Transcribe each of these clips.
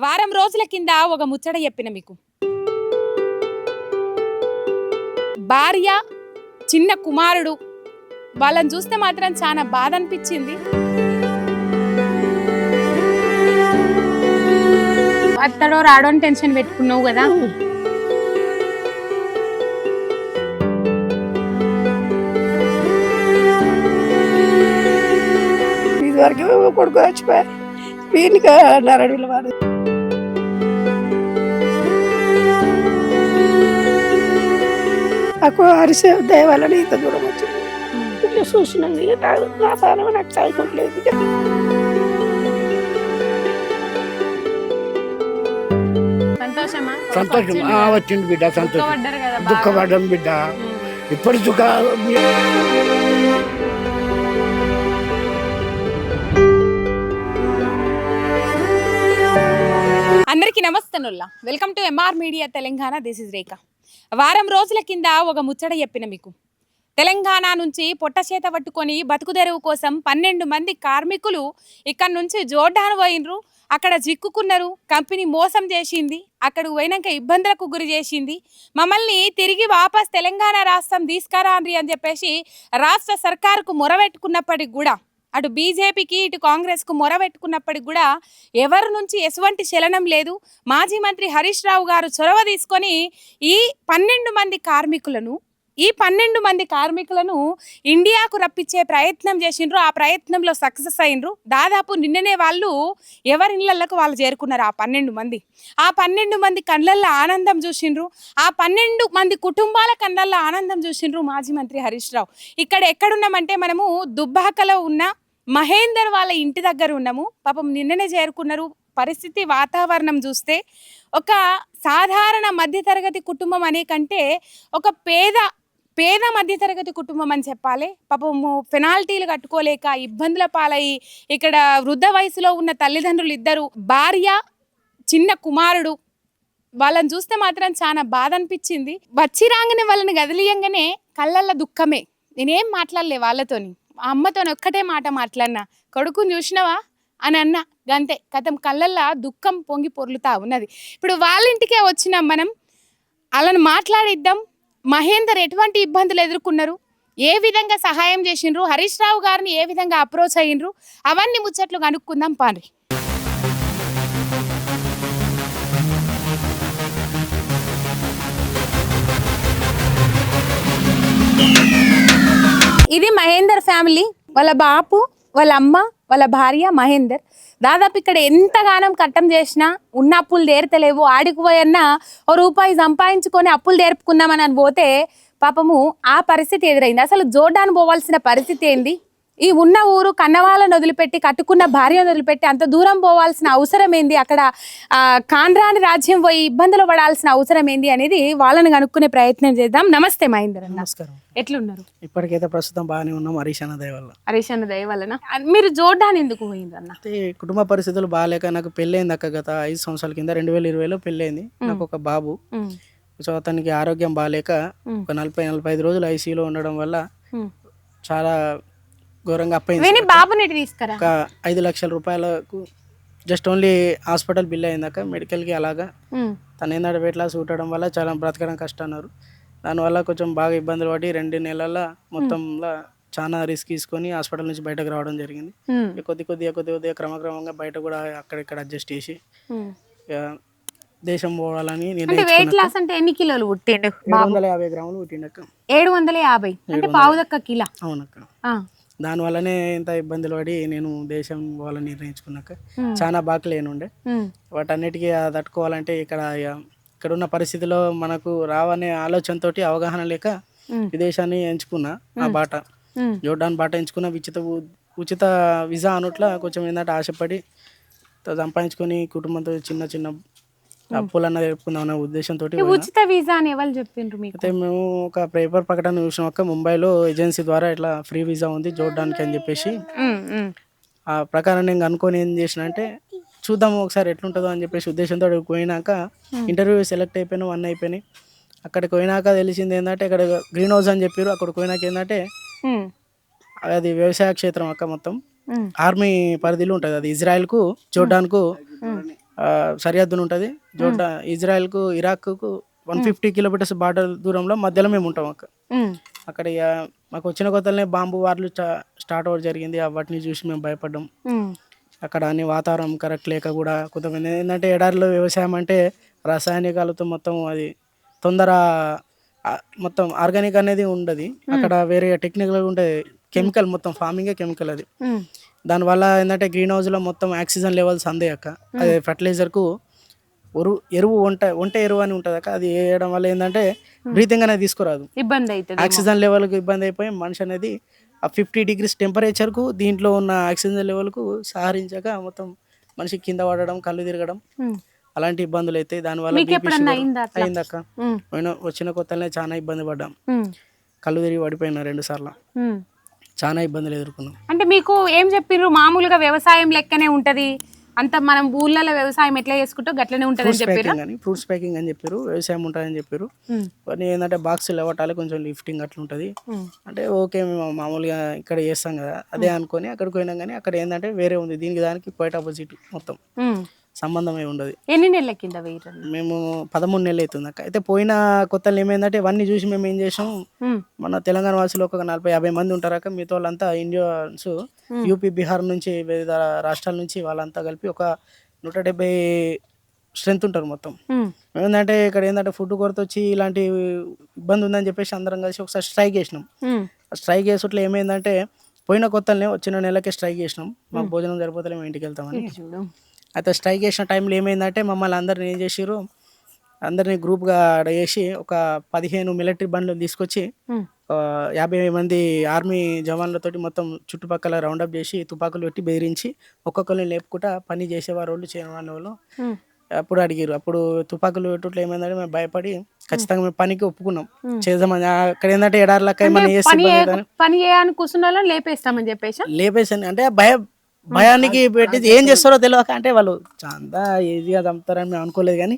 వారం రోజుల కింద ఒక ముచ్చట చెప్పిన మీకు. భార్య చిన్న కుమారుడు వాళ్ళని చూస్తే మాత్రం చాలా బాధ అనిపించింది. అత్తడో రాడో అని టెన్షన్ పెట్టుకున్నావు కదా? ఇదివరకు కొడుకు చచ్చిపోయా వీనికి నరడిలో వాడు నాకు అరిసే దయవల్ల ఇంత దూరం వచ్చింది. ఇట్లా చూసినాను నా ప్రాణం నాకు సాయకుంటలేదు సంతోషం. ఆ, వచ్చింది బిడ్డ సంతోషం. దుఃఖపడ్డం బిడ్డ. ఇప్పటి దుఃఖ అందరికీ నమస్తనుల్లా welcome to MR media Telangana this is Rekha వారం రోజుల కింద ఒక ముచ్చట చెప్పిన మీకు. తెలంగాణ నుంచి పొట్ట చేత పట్టుకొని బతుకుదెరువు కోసం పన్నెండు మంది కార్మికులు ఇక్కడ నుంచి జోర్డాన్ పోయినరు. అక్కడ చిక్కుకున్నారు. కంపెనీ మోసం చేసింది. అక్కడికి పోయినాక ఇబ్బందులకు గురి చేసింది. మమ్మల్ని తిరిగి వాపస్ తెలంగాణ రాష్ట్రం తీసుకురాండ్రి అని చెప్పేసి రాష్ట్ర సర్కారుకు మొరబెట్టుకున్నప్పటికి కూడా అటు బీజేపీకి ఇటు కాంగ్రెస్కు మొరబెట్టుకున్నప్పటికి కూడా ఎవరి నుంచి ఎటువంటి చలనం లేదు. మాజీ మంత్రి హరీష్ రావు గారు చొరవ తీసుకొని ఈ పన్నెండు మంది కార్మికులను ఈ పన్నెండు మంది కార్మికులను ఇండియాకు రప్పించే ప్రయత్నం చేసిండ్రు. ఆ ప్రయత్నంలో సక్సెస్ అయినరు. దాదాపు నిన్ననే వాళ్ళు ఎవరి ఇళ్ళకు వాళ్ళు చేరుకున్నారు ఆ పన్నెండు మంది. ఆ పన్నెండు మంది కళ్ళల్లో ఆనందం చూసిండ్రు. ఆ పన్నెండు మంది కుటుంబాల కళ్ళల్లో ఆనందం చూసిండ్రు మాజీ మంత్రి హరీష్ రావు. ఇక్కడ ఎక్కడున్నామంటే మనము దుబ్బాకలో ఉన్న మహేందర్ వాళ్ళ ఇంటి దగ్గర ఉన్నాము. పాపం నిన్ననే చేరుకున్నారు. పరిస్థితి వాతావరణం చూస్తే ఒక సాధారణ మధ్యతరగతి కుటుంబం అనే కంటే ఒక పేద పేద మధ్యతరగతి కుటుంబం అని చెప్పాలి. పాపము పెనాల్టీలు కట్టుకోలేక ఇబ్బందుల పాలై ఇక్కడ వృద్ధ వయసులో ఉన్న తల్లిదండ్రులు ఇద్దరు భార్య చిన్న కుమారుడు వాళ్ళని చూస్తే మాత్రం చాలా బాధ అనిపించింది. వచ్చి రాగానే వాళ్ళని గదిలియంగానే కళ్ళల్లో దుఃఖమే. నేనేం మాట్లాడలే వాళ్ళతోని. ఆ అమ్మతో ఒక్కటే మాట మాట్లాడినా. కొడుకుని చూసినావా? అని అన్న. గంతే కథం కళ్ళల్లో దుఃఖం పొంగి పొర్లుతా ఉన్నది. ఇప్పుడు వాళ్ళ ఇంటికే వచ్చినాం మనం. వాళ్ళని మాట్లాడిద్దాం. మహేందర్ ఎటువంటి ఇబ్బందులు ఎదుర్కొన్నారు? ఏ విధంగా సహాయం చేసిండ్రు? హరీష్ రావు గారిని ఏ విధంగా అప్రోచ్ అయ్యిండ్రు? అవన్నీ ముచ్చట్లు కనుక్కుందాం పాండ్రి. ఇది మహేందర్ ఫ్యామిలీ. వాళ్ళ బాపు వాళ్ళ అమ్మ వాళ్ళ భార్య మహేందర్. దాదాపు ఇక్కడ ఎంతగానం కట్టం చేసినా ఉన్న అప్పులు తీరతలేవు. ఆడికి పోయన్నా ఓ రూపాయి సంపాదించుకొని అప్పులు తీర్పుకుందామని అని పోతే పాపము ఆ పరిస్థితి ఎదురైంది. అసలు జోర్డాన్ పోవాల్సిన పరిస్థితి ఏంది? ఈ ఉన్న ఊరు కన్నవాళ్ళని వదిలిపెట్టి కట్టుకున్న భార్యను వదిలిపెట్టి అంత దూరం పోవాల్సిన అవసరం ఏంది? అక్కడ ఆ, కాండ్రాని రాజ్యం పోయి ఇబ్బందులు పడాల్సిన అవసరం ఏంది అనేది వాళ్ళని కనుక్కునే ప్రయత్నం చేద్దాం. నమస్తే మహేందర్ నమస్కారం. ఎట్లున్నారు? ఇప్పటికైతే ప్రస్తుతం బాగానే ఉన్నాం హరీష్ అన్న దయ వల్ల. హరీష్ అన్న దయ వలన మీరు జోర్డాన్ ఎందుకు పోయింది అన్న? అయితే కుటుంబ పరిస్థితులు బాగాలేక నాకు పెళ్ళైంది అక్క గత ఐదు సంవత్సరాల కింద రెండు వేల ఇరవైలో పెళ్ళైంది. నాకు ఒక బాబు. సో అతనికి ఆరోగ్యం బాగాలేక ఒక నలభై నలభై ఐదు రోజులు ఐసీయూలో ఉండడం వల్ల చాలా ఘోరంగా అప్పయింది విని బాబుని ఇటు తీసుకురా. ఒక ఐదు లక్షల రూపాయలకు జస్ట్ ఓన్లీ హాస్పిటల్ బిల్ అయిందాక మెడికల్కి అలాగా ఉమ్, తన ఏంటంటే వెయిట్ లాస్ ఉండడం వల్ల చాలా బ్రతకడం కష్టం అన్నారు దానివల్ల కొంచెం బాగా ఇబ్బందులు పడి రెండు నెలల మొత్తంలో చాలా రిస్క్ తీసుకొని హాస్పిటల్ నుంచి బయటకు రావడం జరిగింది. ఉమ్, ఇక కొద్ది కొద్దిగా కొద్ది కొద్దిగా క్రమక్రమంగా బయట కూడా అక్కడిక్కడ అడ్జస్ట్ చేసి ఉమ్. ఇక దేశం పోవాలని అంటే నిర్ణయించుకున్నాక వెయిట్ లాస్ అంటే ఎన్ని కిలోలు పుట్టిండు ఏడు వందల యాభై గ్రాములు పుట్టిండక్క ఏడు వందల యాభై. అంటే పావుదక్క కిలో. అవునక్క. ఆ, దానివల్లనే ఇంత ఇబ్బందులు పడి నేను దేశం పోవాలని నిర్ణయించుకున్నాక చాలా బాకలేనుండే వాటన్నిటికీ తట్టుకోవాలంటే ఇక్కడ ఇక ఇక్కడ ఉన్న పరిస్థితిలో మనకు రావనే ఆలోచనతోటి అవగాహన లేక విదేశాన్ని ఎంచుకున్నా ఆ బాట. జోర్డాన్ బాట ఎంచుకున్న ఉచిత ఉచిత వీసా అనుట్లా కొంచెం ఏంటంటే ఆశపడి సంపాదించుకొని కుటుంబంతో చిన్న చిన్న అప్పులన్న జరుపుకుందాం అనే ఉద్దేశంతో ఉచిత వీసా అని ఎవరు చెప్పిండ్రు మీకు? అయితే మేము ఒక పేపర్ ప్రకటన చూసిన ఒక ముంబైలో ఏజెన్సీ ద్వారా ఇట్లా ఫ్రీ వీసా ఉంది జోర్డాన్కి అని చెప్పేసి. ఆ ప్రకారం నేను అనుకొని ఏం చేసిన అంటే చూద్దాం ఒకసారి ఎట్లుంటుందో అని చెప్పేసి ఉద్దేశంతో పోయినాక ఇంటర్వ్యూ సెలెక్ట్ అయిపోయినా వన్ అయిపోయినాయి. అక్కడికి పోయినాక తెలిసింది ఏంటంటే ఇక్కడ గ్రీన్ హౌస్ అని చెప్పారు అక్కడికి పోయినాక ఏంటంటే అది వ్యవసాయ క్షేత్రం అక్క మొత్తం. ఆర్మీ పరిధిలో ఉంటుంది అది. ఇజ్రాయెల్కు జోర్డాన్కు ఆ, సరిహద్దున ఉంటుంది. జోర్డా ఇజ్రాయెల్కు ఇరాక్కు వన్ ఫిఫ్టీ కిలోమీటర్స్ బార్డర్ దూరంలో మధ్యలో మేము ఉంటాం అక్క. అక్కడ ఇక మాకు వచ్చిన కొత్తలనే బాంబు వార్లు స్టార్ట్ అవ్వడం జరిగింది. వాటిని చూసి మేము భయపడ్డాం. అక్కడ అన్ని వాతావరణం కరెక్ట్ లేక కూడా కొంతమంది ఏంటంటే ఎడారిలో వ్యవసాయం అంటే రసాయనికాలతో మొత్తం అది తొందర మొత్తం ఆర్గానిక్ అనేది ఉండదు. అక్కడ వేరే టెక్నికల్ ఉంటుంది. కెమికల్ మొత్తం ఫార్మింగే కెమికల్ అది. దానివల్ల ఏంటంటే గ్రీన్ హౌస్లో మొత్తం ఆక్సిజన్ లెవెల్స్ అందాయి అక్క. అదే ఫర్టిలైజర్కు ఎరువు ఎరువు వంట వంట ఎరువు అని ఉంటుంది అక్క. అది వేయడం వల్ల ఏంటంటే బ్రీతింగ్ అనేది తీసుకురాదు. ఇబ్బంది అవుతుంది ఆక్సిజన్ లెవెల్కి ఇబ్బంది అయిపోయి మనిషి అనేది ఆ ఫిఫ్టీ డిగ్రీస్ టెంపరేచర్కు దీంట్లో ఉన్న ఆక్సిజన్ లెవెల్కు సహరించక మొత్తం మనిషి కింద పడడం కళ్ళు తిరగడం ఉమ్, అలాంటి ఇబ్బందులు అయితే దానివల్ల? అయిందక్క పోయిన వచ్చిన కొత్తలనే చాలా ఇబ్బంది పడ్డాం. కళ్ళు తిరిగి పడిపోయినా రెండు సార్లు. చాలా ఇబ్బందులు ఎదుర్కొన్నాం. అంటే మీకు ఏం చెప్పిర్రు? మామూలుగా వ్యవసాయం లెక్కనే ఉంటది. అంత మనం ఊళ్ళలో వ్యవసాయం ఎట్లా చేసుకుంటో? గట్లనే ఉంటది అని ఫ్రూట్స్ చెప్పిర్రా? ప్యాకింగ్ అని ఫ్రూట్స్ ప్యాకింగ్ అని చెప్పారు వ్యవసాయం ఉంటుందని చెప్పారు కొన్ని ఏంటంటే బాక్స్ ఇవ్వటాలి కొంచెం లిఫ్టింగ్ అట్లా ఉంటుంది. అంటే ఓకే మేము మామూలుగా ఇక్కడ చేస్తాం కదా. అదే అనుకొని అక్కడికి పోయినాం కానీ అక్కడ ఏంటంటే వేరే ఉంది. దీనికి దానికి క్వైట్ ఆపోజిట్ మొత్తం. సంబంధమే ఉండదు. ఎన్ని నెలల కింద మేము పదమూడు నెలలు అవుతుంది అక్క. అయితే పోయిన కొత్తలు ఏమైందంటే ఇవన్నీ చూసి మేము ఏం చేసాం? మన తెలంగాణ వాసులు ఒక నలభై యాభై మంది ఉంటారు అక్క. మిగతా వాళ్ళంతా ఇండియన్స్ యూపీ బీహార్ నుంచి వివిధ రాష్ట్రాల నుంచి వాళ్ళంతా కలిపి ఒక నూట డెబ్బై స్ట్రెంత్ ఉంటారు మొత్తం. ఏంటంటే ఇక్కడ ఏంటంటే ఫుడ్ కొరత వచ్చి ఇలాంటి ఇబ్బంది ఉందని చెప్పేసి అందరం కలిసి ఒకసారి స్ట్రైక్ చేసినాం. స్ట్రైక్ చేసేట్లో ఏమైందంటే పోయిన కొత్తలనే వచ్చిన నెలకే స్ట్రైక్ చేసినాం. మాకు భోజనం సరిపోతే మేము ఇంటికి వెళ్తామని. అయితే స్ట్రైక్ చేసిన టైంలో ఏమైందంటే మమ్మల్ని అందరిని ఏం చేసిర్రు? అందరినీ గ్రూప్గా చేసి ఒక పదిహేను మిలిటరీ బండ్లు తీసుకొచ్చి యాభై మంది ఆర్మీ జవాన్లతోటి మొత్తం చుట్టుపక్కల రౌండప్ చేసి తుపాకులు పెట్టి బెదిరించి ఒక్కొక్కరిని లేపుకుంటా పని చేసేవారు వాళ్ళు చేయని వాళ్ళు. అప్పుడు అడిగారు అప్పుడు తుపాకులు పెట్టుట్లో ఏమైందంటే మేము భయపడి ఖచ్చితంగా మేము పనికి ఒప్పుకున్నాం. చేద్దామని. అక్కడ ఏంటంటే చేస్తే పని చేయని కూర్చున్న లేపేస్తామని చెప్పేసి? లేపేసాను. అంటే భయ భయానికి పెట్టి ఏం చేస్తారో తెలియక అంటే వాళ్ళు చాలా ఈజీగా చంపుతారని మేము అనుకోలేదు కానీ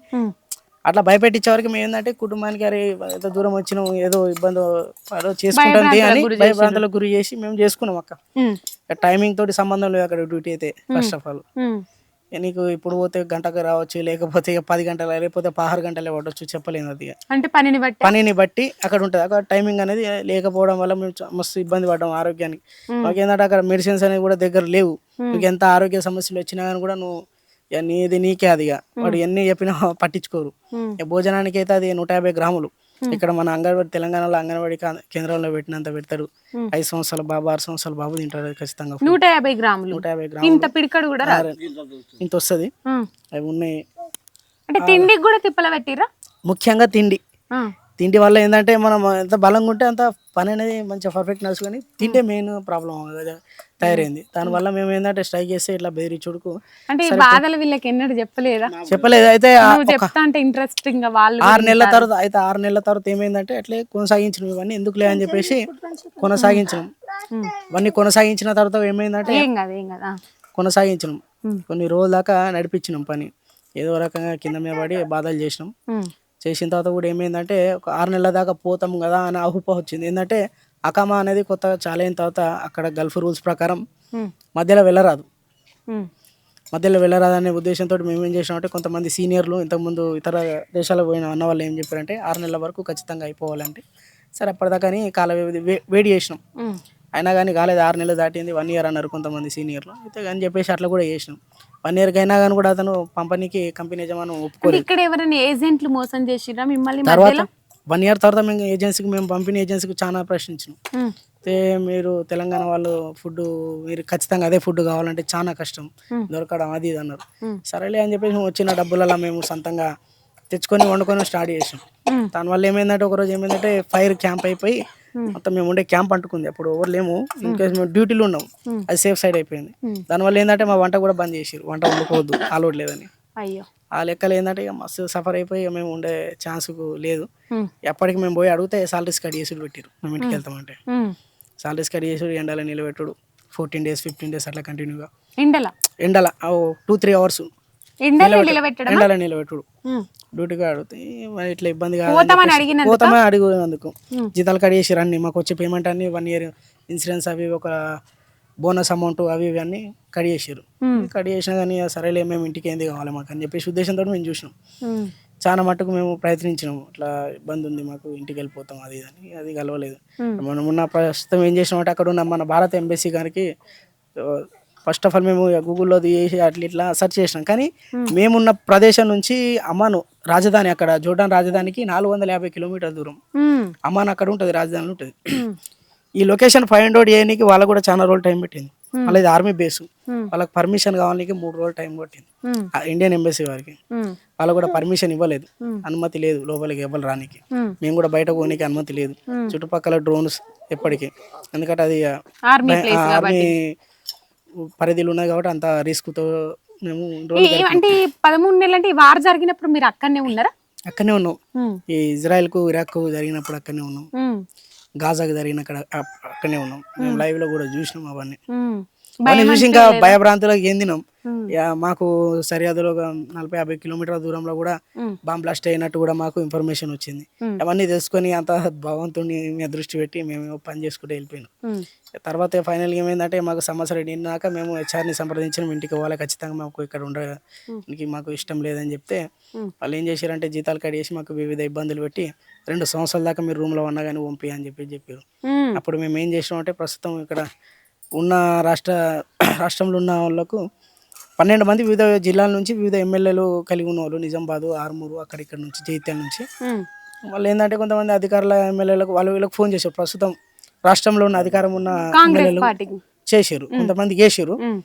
అట్లా భయపెట్టించే వరకు మేము ఏంటంటే కుటుంబానికి అరే ఎంత దూరం వచ్చినాం ఏదో ఇబ్బంది చేసుకుంటుంది అని భయభ్రాంతలకు గురి చేసి మేము చేసుకున్నాం అక్క. టైమింగ్ తోటి సంబంధం లేదు అక్కడ డ్యూటీ అయితే ఫస్ట్ ఆఫ్ ఆల్ నీకు ఇప్పుడు పోతే గంటకు రావచ్చు లేకపోతే ఇక పది గంటలు లేకపోతే పదహారు గంటలే పడవచ్చు చెప్పలేను అది. అంటే పనిని బట్టి? పనిని బట్టి అక్కడ ఉంటుంది. అక్కడ టైమింగ్ అనేది లేకపోవడం వల్ల మేము మస్తు ఇబ్బంది పడ్డాం ఆరోగ్యానికి. మాకు ఏంటంటే అక్కడ మెడిసిన్స్ అనేవి కూడా దగ్గర లేవు. మీకు ఎంత ఆరోగ్య సమస్యలు వచ్చినా కానీ కూడా నువ్వు నీది నీకే అది ఇక. వాడు ఎన్ని చెప్పినా పట్టించుకోరు. భోజనానికి అయితే అది నూట యాభై గ్రాములు. ఇక్కడ మన అంగన్వాడి తెలంగాణలో అంగన్వాడి కేంద్రంలో పెట్టినంత పెడతారు. ఐదు సంవత్సరాల బాబు ఆరు సంవత్సరాల బాబు తింటారు ఖచ్చితంగా నూట యాభై గ్రాములు. నూట యాభై ఇంత గ్రాములు పిడికడు కూడా ఇంత వస్తుంది. అవి ఉన్నాయి. అంటే తిండికి కూడా తిప్పల పెట్టిరా? ముఖ్యంగా తిండి. తిండి వల్ల ఏంటంటే మనం ఎంత బలంగా ఉంటే అంత పని అనేది మంచిగా పర్ఫెక్ట్ నడుచు కానీ తిండే మెయిన్ ప్రాబ్లం తయారైంది. దానివల్ల మేము ఏంటంటే స్ట్రైక్ చేస్తే ఇట్లా బెదిరి చూడుకు అంటే బాధలు వీళ్ళకి ఎన్నడూ చెప్పలేదా? చెప్పలేదు. అయితే చెప్తా అంటే ఇంట్రెస్టింగ్ వాళ్ళు ఆరు నెలల తర్వాత అయితే ఆరు నెలల తర్వాత ఏమైందంటే అట్లే కొనసాగించినాం ఇవన్నీ. ఎందుకులే అని చెప్పేసి కొనసాగించినాం. ఇవన్నీ కొనసాగించిన తర్వాత ఏమైందంటే ఏం కదా ఏం కదా. కొనసాగించినాం. కొన్ని రోజుల దాకా నడిపించినాం పని. ఏదో రకంగా కింద మీద పడి బాధలు చేసినాం. చేసిన తర్వాత కూడా ఏమైందంటే ఒక ఆరు నెలల దాకా పోతాం కదా అని అహుప వచ్చింది. ఏంటంటే అకామా అనేది కొత్తగా చాలా అయిన తర్వాత అక్కడ గల్ఫ్ రూల్స్ ప్రకారం మధ్యలో వెళ్ళరాదు. మధ్యలో వెళ్ళరాదనే ఉద్దేశంతో మేము ఏం చేసినామంటే కొంతమంది సీనియర్లు ఇంతకుముందు ఇతర దేశాలకు పోయిన అన్న వాళ్ళు ఏం చెప్పారంటే ఆరు నెలల వరకు ఖచ్చితంగా అయిపోవాలంటే. సరే అప్పటిదాకాని కాల వ్యవధి వేడి చేసినాం. అయినా కానీ కాలేదు ఆరు నెలలు దాటింది వన్ ఇయర్ అన్నారు కొంతమంది సీనియర్లు. అయితే అని చెప్పేసి అట్లా కూడా చేసినాం. వన్ ఇయర్కి అయినా కానీ కూడా అతను పంపనీకి కంపెనీ యజమానం అంటే ఒప్పుకోలేదు ఇక్కడ ఎవరైనా ఏజెంట్లు మోసం చేసిరా మిమ్మల్ని తర్వాత వన్ ఇయర్ తర్వాత మేము ఏజెన్సీకి మేము పంపిణీ ఏజెన్సీకి చాలా ప్రశ్నించినాం. ఉమ్, అయితే మీరు తెలంగాణ వాళ్ళు ఫుడ్ మీరు ఖచ్చితంగా అదే ఫుడ్ కావాలంటే చాలా కష్టం. దొరకడం అది ఇది అన్నారు. సరేలే అని చెప్పేసి వచ్చిన డబ్బులలో మేము సొంతంగా తెచ్చుకొని వండుకొని స్టార్ట్ చేసాం. దానివల్ల ఏమైందంటే ఒకరోజు ఏమైందంటే ఫైర్ క్యాంప్ అయిపోయి మొత్తం మేము ఉండే క్యాంప్ అంటుకుంది. అప్పుడు ఎవరు లేము ఇన్కేస్ మేము డ్యూటీలో ఉన్నాం. అది సేఫ్ సైడ్ అయిపోయింది. దానివల్ల ఏంటంటే మా వంట కూడా బంద్ చేసారు వంట వండుకోవద్దు. అలవాటు లేదని. అయ్యో. ఆ లెక్కలు ఏంటంటే ఇక మస్తు సఫర్ అయిపోయి మేము ఉండే ఛాన్స్ లేదు. ఎప్పటికి మేము పోయి అడిగితే సాలరీస్ కట్ చేసి పెట్టారు మేము ఇంటికి వెళ్తామంటే. సాలరీస్ కట్ చేసి ఎండలో నిలబెట్టుడు. ఫోర్టీన్ డేస్ ఫిఫ్టీన్ డేస్ అట్లా కంటిన్యూగా. ఎండల? ఎండల. టూ త్రీ అవర్స్ ఎండలో నిలబెట్టడం. డ్యూటీగా అడిగితే ఇట్లా ఇబ్బంది పోతామని అడిగినందుకా? పోతామని అడిగినందుకు. జీతాలు కట్ చేసి రండి మాకు వచ్చే పేమెంట్ అన్ని వన్ ఇయర్ ఇన్సూరెన్స్ అవి ఒక బోనస్ అమౌంట్ అవి ఇవి అన్నీ కట్ చేసారు కట్ చేసినా కానీ "ఇక సరేలే మేము ఇంటికి ఏంది కావాలి మాకు? అని చెప్పేసి ఉద్దేశంతో మేము చూసినాం. చాలా మట్టుకు మేము ప్రయత్నించినాము ఇట్లా ఇబ్బంది ఉంది మాకు ఇంటికి వెళ్ళిపోతాం అది అని. అది కలవలేదు. మనం ఉన్న ప్రస్తుతం ఏం చేసినామంటే అక్కడ ఉన్న మన భారత ఎంబసీ గారికి ఫస్ట్ ఆఫ్ ఆల్ మేము గూగుల్లో చేసి అట్లా ఇట్లా సెర్చ్ చేసినాం. కానీ మేమున్న ప్రదేశం నుంచి అమ్మాను రాజధాని అక్కడ జోర్డాన్ రాజధానికి నాలుగు వందల యాభై కిలోమీటర్ దూరం. అమ్మాన్ అక్కడ ఉంటుంది రాజధానిలో ఉంటుంది. ఈ లొకేషన్ ఫైండ్ అవుట్ చేయడానికి వాళ్ళకు కూడా చాలా రోజులు టైం పెట్టింది. మళ్ళీ ఇది ఆర్మీ బేస్ వాళ్ళకి పర్మిషన్ కావాలని మూడు రోజులు టైం పట్టింది. ఇండియన్ ఎంబసీ వారికి. వాళ్ళకు కూడా పర్మిషన్ ఇవ్వలేదు. అనుమతి లేదు లోపలికి ఇవ్వాలి రానికి. మేము కూడా బయట పోనీకి అనుమతి లేదు. చుట్టుపక్కల డ్రోన్స్ ఎప్పటికీ. ఎందుకంటే అది ఆర్మీ పరిధిలో ఉన్నది కాబట్టి అంత రిస్క్తో మేము అంటే పదమూడు నెలలు అంటే వార్ జరిగినప్పుడు మీరు అక్కడనే ఉన్నారా? అక్కడనే ఉన్నాం. ఈ ఇజ్రాయెల్కు ఇరాక్కు జరిగినప్పుడు అక్కడనే ఉన్నాం. గాజాకు జరిగిన అక్కడ అక్కడనే ఉన్నాం. మేము లైవ్లో కూడా చూసినాం అవన్నీ. చూసి ఇంకా భయభ్రాంతులకు ఏందినాం యా, మాకు సరిహద్దులో నలభై యాభై కిలోమీటర్ల దూరంలో కూడా బాంబ్ బ్లాస్ట్ అయినట్టు కూడా మాకు ఇన్ఫర్మేషన్ వచ్చింది. అవన్నీ తెలుసుకొని అంత భగవంతుని మీద దృష్టి పెట్టి మేము పని చేసుకుంటూ వెళ్ళిపోయినాం. తర్వాత ఫైనల్గా ఏమైందంటే మాకు సంవత్సరం నిన్నాక మేము హెచ్ఆర్ని సంప్రదించిన ఇంటికి పోవాలి ఖచ్చితంగా మాకు ఇక్కడ ఉండడానికి మాకు ఇష్టం లేదని చెప్తే వాళ్ళు ఏం చేశారంటే జీతాలు కడిగేసి మాకు వివిధ ఇబ్బందులు పెట్టి రెండు సంవత్సరాల దాకా మీరు రూమ్లో ఉన్నా కానీ పంపి అని చెప్పి చెప్పారు. అప్పుడు మేము ఏం చేసినామంటే ప్రస్తుతం ఇక్కడ ఉన్న రాష్ట్ర రాష్ట్రంలో ఉన్న వాళ్ళకు పన్నెండు మంది వివిధ జిల్లాల నుంచి వివిధ ఎమ్మెల్యేలు కలిగి ఉన్న వాళ్ళు. నిజామాబాదు ఆర్మూరు అక్కడిక్కడ నుంచి జైత్యాల నుంచి. వాళ్ళు ఏంటంటే కొంతమంది అధికారుల ఎమ్మెల్యేలకు వాళ్ళు వీళ్ళకి ఫోన్ చేశారు. ప్రస్తుతం రాష్ట్రంలో ఉన్న అధికారం ఉన్న ఎమ్మెల్యేలు చేసారు కొంతమంది ఉమ్.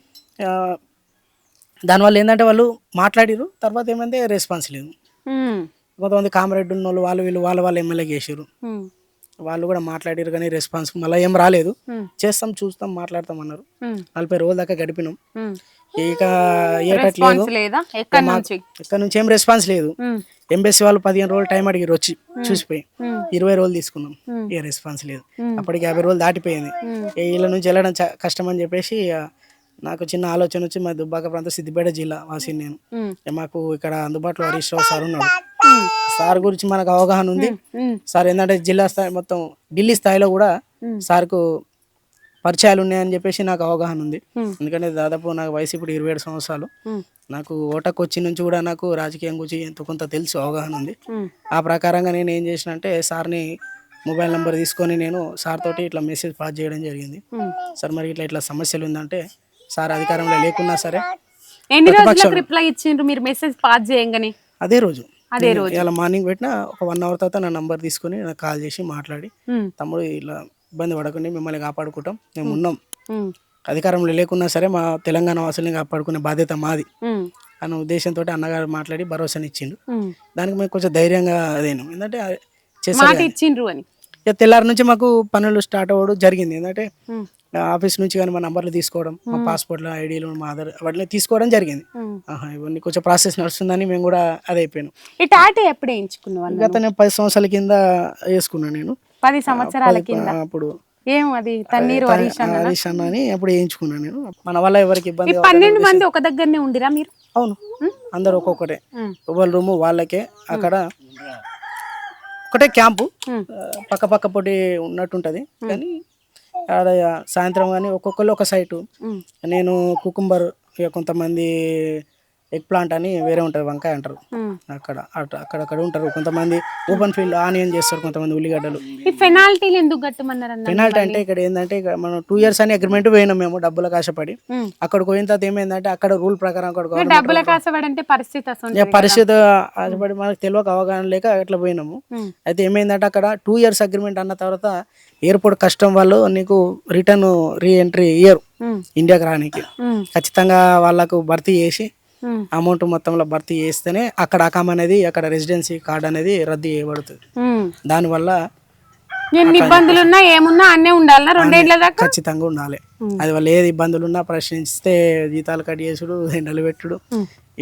దానివల్ల ఏంటంటే వాళ్ళు మాట్లాడిరు. తర్వాత ఏమైంది? రెస్పాన్స్ లేదు. కొంతమంది కామరెడ్డి ఉన్న వాళ్ళు వాళ్ళు వీళ్ళు వాళ్ళ వాళ్ళ ఎమ్మెల్యే ఉమ్. వాళ్ళు కూడా మాట్లాడారు కానీ రెస్పాన్స్ మళ్ళీ ఏం రాలేదు. చేస్తాం చూస్తాం మాట్లాడతాం అన్నారు. నలభై రోజుల దాకా గడిపినాం. ఇక ఏటట్లేదు ఇక్కడ నుంచి ఏం రెస్పాన్స్ లేదు. ఎంబెస్సీ వాళ్ళు పదిహేను రోజులు టైం అడిగారు వచ్చి చూసిపోయి. ఇరవై రోజులు తీసుకున్నాం. ఏ రెస్పాన్స్ లేదు. అప్పటికి యాభై రోజులు దాటిపోయింది వీళ్ళ నుంచి వెళ్ళడం కష్టం అని చెప్పేసి నాకు చిన్న ఆలోచన వచ్చి మా దుబ్బాక ప్రాంతం సిద్దిపేట జిల్లా వాసి నేను మాకు ఇక్కడ అందుబాటులో హరీష్ రావు సార్ ఉన్నాడు సార్ గురించి మనకు అవగాహన ఉంది. సార్ ఏంటంటే జిల్లా స్థాయి మొత్తం ఢిల్లీ స్థాయిలో కూడా. సార్కు పరిచయాలు ఉన్నాయని చెప్పేసి నాకు అవగాహన ఉంది. ఎందుకంటే దాదాపు నాకు వయసు ఇప్పుడు ఇరవై ఏడు సంవత్సరాలు. నాకు ఓటకు వచ్చి నుంచి కూడా నాకు రాజకీయం గురించి ఎంతో కొంత తెలుసు అవగాహన ఉంది. ఆ ప్రకారంగా నేను ఏం చేసిన అంటే సార్ని మొబైల్ నెంబర్ తీసుకొని నేను సార్ తోటి ఇట్లా మెసేజ్ పాస్ చేయడం జరిగింది. సార్ మరి ఇట్లా ఇట్లా సమస్యలు ఉందంటే సార్ అధికారంలో లేకున్నా సరే ఎన్ని రోజులకు రిప్లై ఇచ్చిండ్రు? మీరు మెసేజ్ పాస్ చేయంగానే. అదే రోజు. అదే నేను ఇలా మార్నింగ్ పెట్టిన ఒక వన్ అవర్ తర్వాత నా నంబర్ తీసుకొని నాకు కాల్ చేసి మాట్లాడి. తమ్ముడు ఇలా ఇబ్బంది పడకుండా మిమ్మల్ని కాపాడుకుంటాం. మేము ఉన్నాం. అధికారంలో లేకున్నా సరే మా తెలంగాణ వాసుల్ని కాపాడుకునే బాధ్యత మాది. అన్న ఉద్దేశంతో అన్నగారు మాట్లాడి భరోసానిచ్చిండు. దానికి మేము కొంచెం ధైర్యంగా అదేను. ఎందుకంటే చేసే తెల్లారి నుంచి మాకు పనులు స్టార్ట్ అవ్వడం జరిగింది. ఎందుకంటే ఉమ్. ఆఫీస్ నుంచి కానీ మా నంబర్లు తీసుకోవడం మా పాస్పోర్ట్ల ఐడీలు మా ఆధార్ వాటిని తీసుకోవడం జరిగింది. ఇవన్నీ కొంచెం ప్రాసెస్ నడుస్తుందని మేము కూడా అదే అయిపోయాను. ఈ టాటూ ఎప్పుడు వేయించుకున్నావు అన్న గత నేను పది సంవత్సరాల కింద వేసుకున్నాను నేను. పది సంవత్సరాల కింద? అప్పుడు ఏం అది తన్నీరు హరీష్ అన్న అని అప్పుడు వేయించుకున్నాను నేను. మన వల్ల ఎవరికి ఇబ్బంది పన్నెండు మంది ఒక దగ్గరనే ఉండిరా మీరు? అవును. అందరు ఒక్కొక్కటే. ఎవరి రూము వాళ్ళకే అక్కడ ఒకటే క్యాంపు. పక్క పక్క పొడి ఉన్నట్టుంటది. కానీ ఆడ సాయంత్రం కానీ ఒక్కొక్కరు ఒక సైటు. నేను కుకుంబర్ ఇక కొంతమంది ఎగ్ ప్లాంట్ అని వేరే ఉంటుంది వంకాయ అంటారు. అక్కడ అక్కడక్కడ ఉంటారు కొంతమంది ఓపెన్ ఫీల్డ్ ఆనియన్ చేస్తారు కొంతమంది ఉల్లిగడ్డలు పెనాల్టీలు ఎందుకు కట్టమన్నారన్న పెనాల్టీ అంటే ఇక్కడ ఏంటంటే ఇక్కడ మనం టూ ఇయర్స్ అని అగ్రిమెంట్ పోయినాం మేము డబ్బులకు ఆశపడి ఉమ్. అక్కడికి పోయిన తర్వాత ఏమైందంటే అక్కడ రూల్ ప్రకారం అక్కడ డబ్బుల పరిస్థితి పరిస్థితి ఆశపడి మనకు తెలియక అవగాహన లేక అట్లా పోయినాము. అయితే ఏమైందంటే అక్కడ టూ ఇయర్స్ అగ్రిమెంట్ అన్న తర్వాత ఎయిర్పోర్ట్ కష్టం వాళ్ళు నీకు రిటర్న్ రీ ఎంట్రీ. ఇండియాకి రానికి. ఖచ్చితంగా వాళ్ళకు భర్తీ చేసి. అమౌంట్ మొత్తంలో భర్తీ చేస్తేనే అక్కడ అకామ్ అనేది అక్కడ రెసిడెన్సీ కార్డ్ అనేది రద్దు చేయబడుతుంది. దానివల్ల ఎన్ని ఇబ్బందులు ఉన్నా ఏమున్నా అన్నే రెండేళ్ళ దాకా? ఖచ్చితంగా ఉండాలి. అది వల్ల ఏది ఇబ్బందులు ఉన్నా ప్రశ్నిస్తే జీతాలు కట్ చేసుడు ఎండలు పెట్టుడు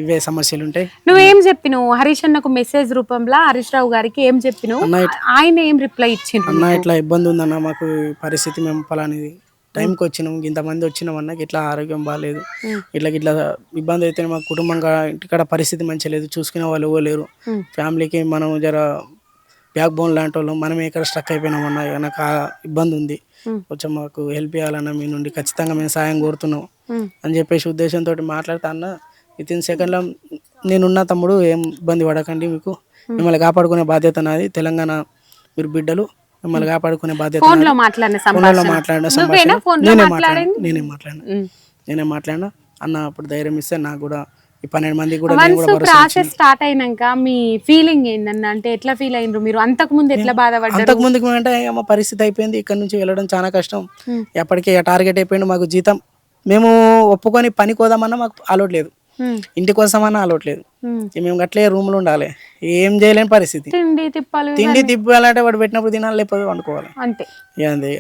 ఇవే సమస్యలు ఉంటాయి నువ్వేం చెప్పినావు? హరీష్ అన్నకు మెసేజ్ రూపంలో హరీష్ రావు గారికి ఏం చెప్పినావు? ఆయన ఏం రిప్లై ఇచ్చిండ్రు అన్న ఇట్లా ఇబ్బంది ఉందన్న మాకు పరిస్థితి మేము పలానిది టైంకి వచ్చినాం ఇంతమంది వచ్చినాం అన్న ఇట్లా ఆరోగ్యం బాగాలేదు ఇట్లా ఇట్లా ఇబ్బంది అయితే మాకు కుటుంబంగా ఇంటికాడ పరిస్థితి మంచిగా లేదు. చూసుకునే వాళ్ళు ఎవరు లేరు. ఫ్యామిలీకి మనం జర బ్యాక్ బోన్ లాంటి వాళ్ళు. మనమే ఇక్కడ స్ట్రక్ అయిపోయినామన్నా నాకు ఇబ్బంది ఉంది. కొంచెం మాకు హెల్ప్ చేయాలన్న మీ నుండి ఖచ్చితంగా మేము సాయం కోరుతున్నాం. అని చెప్పేసి ఉద్దేశంతో మాట్లాడుతా అన్న. విత్ ఇన్ సెకండ్లో నేనున్న తమ్ముడు ఏం ఇబ్బంది పడకండి మీకు. మిమ్మల్ని కాపాడుకునే బాధ్యత నాది. తెలంగాణ మీరు బిడ్డలు. మిమ్మల్ని కాపాడుకునే బాధ్యత ఫోన్లో. మాట్లాడిన ఫోన్లో సంభాషణ. నేనే మాట్లాడిన నేనే మాట్లాడిన. నేనే మాట్లాడినా. అన్న అప్పుడు ధైర్యం ఇస్తే నాకు కూడా ఈ పన్నెండు మందికి కూడా ప్రాసెస్ స్టార్ట్ అయినాక మీ ఫీలింగ్ ఏందన్న? అంటే ఎట్లా ఫీల్ అయినరు మీరు? అంతకు ముందు ఎట్లా బాధపడ్డారు? అంతకు ముందుకు అంటే మా పరిస్థితి అయిపోయింది. ఇక్కడ నుంచి వెళ్ళడం చాలా కష్టం. ఎప్పటికీ టార్గెట్ అయిపోయింది మాకు జీతం. మేము ఒప్పుకొని పని కోదామన్నా మాకు అలవట్లేదు ఉమ్. ఇంటికి వస్తామన్నా అలవట్లేదు. ఉమ్. మేము అట్లే రూమ్లో ఉండాలి. ఏం చేయలేని పరిస్థితి. తిండి తిప్పాలు తిండి తిప్పాలంటే వాడు పెట్టినప్పుడు తినాలి లేకపోతే వండుకోవాలి. అంతే. అంతే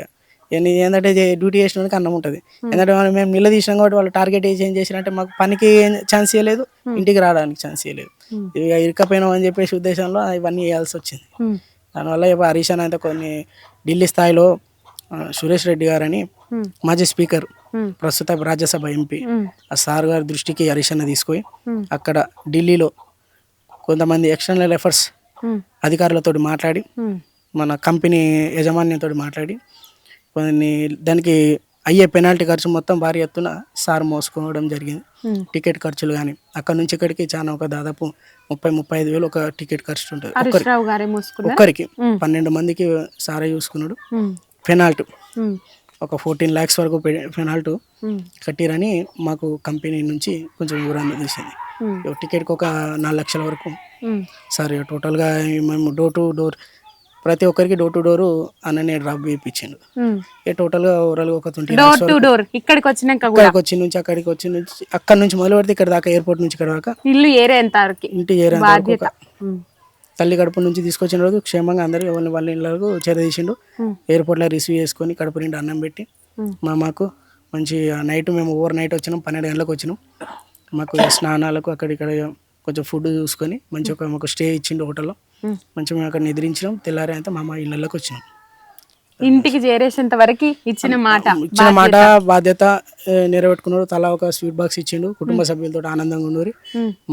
ఏంటంటే డ్యూటీ చేసిన అన్నం ఉంటుంది. ఎందుకంటే మేము నిలదీసినాం కాబట్టి వాళ్ళు టార్గెట్ ఏం చేసినంటే మాకు పనికి ఛాన్స్ ఇవ్వలేదు ఇంటికి రావడానికి ఛాన్స్ ఇవ్వలేదు ఇక ఇరుకపోయినాం అని చెప్పేసి ఉద్దేశంలో ఇవన్నీ వేయాల్సి వచ్చింది. దానివల్ల ఇప్పుడు హరీష్ అయితే కొన్ని ఢిల్లీ స్థాయిలో సురేష్ రెడ్డి గారని. మాజీ స్పీకర్. ప్రస్తుత రాజ్యసభ ఎంపీ. ఆ సార్ గారి దృష్టికి హరీష్ Hmm. అక్కడ ఢిల్లీలో కొంతమంది ఎక్స్టర్నల్ ఎఫర్ట్స్ ఉమ్. అధికారులతో మాట్లాడి. మన కంపెనీ యజమాన్యంతో మాట్లాడి కొన్ని దానికి అయ్యే పెనాల్టీ ఖర్చు మొత్తం భారీ ఎత్తున సార్ మోసుకోవడం జరిగింది. టికెట్ ఖర్చులు కానీ అక్కడ నుంచి ఇక్కడికి చాలా ఒక దాదాపు ముప్పై ముప్పై ఐదు వేలు ఒక టికెట్ ఖర్చు ఉంటుంది ఒక్కరికి. పన్నెండు మందికి సారే చూసుకున్నాడు ఉమ్. ఒక ఫోర్టీన్ ల్యాక్స్ వరకు పెనాల్టీ ఉమ్. కట్టిరని మాకు కంపెనీ నుంచి కొంచెం వివరణ తీసింది ఉమ్. టికెట్కి ఒక నాలుగు లక్షల వరకు. సరే టోటల్గా మేము డోర్ టు డోర్ ప్రతి ఒక్కరికి డోర్ టు డోర్ అన్ననే డ్రాప్ ఉమ్. ఏ టోటల్గా ఓవరాల్గా ఒక ట్వంటీ డోర్ టు డోర్ ఇక్కడికి వచ్చినాక కూడా ఇక్కడికి వచ్చి నుంచి అక్కడికి వచ్చి నుంచి అక్కడ నుంచి మొదలు పెడితే ఇక్కడ దాకా ఎయిర్పోర్ట్ నుంచి ఇక్కడ దాకా ఇల్లు ఏరే ఎంత ఇంటి చేరేంత తల్లి కడుపు నుంచి తీసుకొచ్చిన రోజు క్షేమంగా అందరూ ఎవరిని వాళ్ళ ఇళ్ళకు చేరదీసిండు. ఎయిర్పోర్ట్లో రిసీవ్ చేసుకొని కడుపు నిండా అన్నం పెట్టి. మా మాకు మంచి నైట్ మేము ఓవర్ నైట్ వచ్చినాం పన్నెండు గంటలకు వచ్చినాం మాకు స్నానాలకు అక్కడ ఇక్కడ కొంచెం ఫుడ్ చూసుకొని మంచి ఒక మాకు స్టే ఇచ్చిండు హోటల్లో. మంచిగా మేము అక్కడ నిద్రించినాం తెల్లారి అంతా మా అమ్మ ఇళ్ళకి వచ్చినాం ఇంటికి చేరేసేంత వరకు ఇచ్చిన మాట ఇచ్చిన మాట బాధ్యత ఏ, నెరవేర్చుకున్నాడు తలా ఒక స్వీట్ బాక్స్ ఇచ్చిండు కుటుంబ సభ్యులతో ఆనందంగా ఉన్నారు.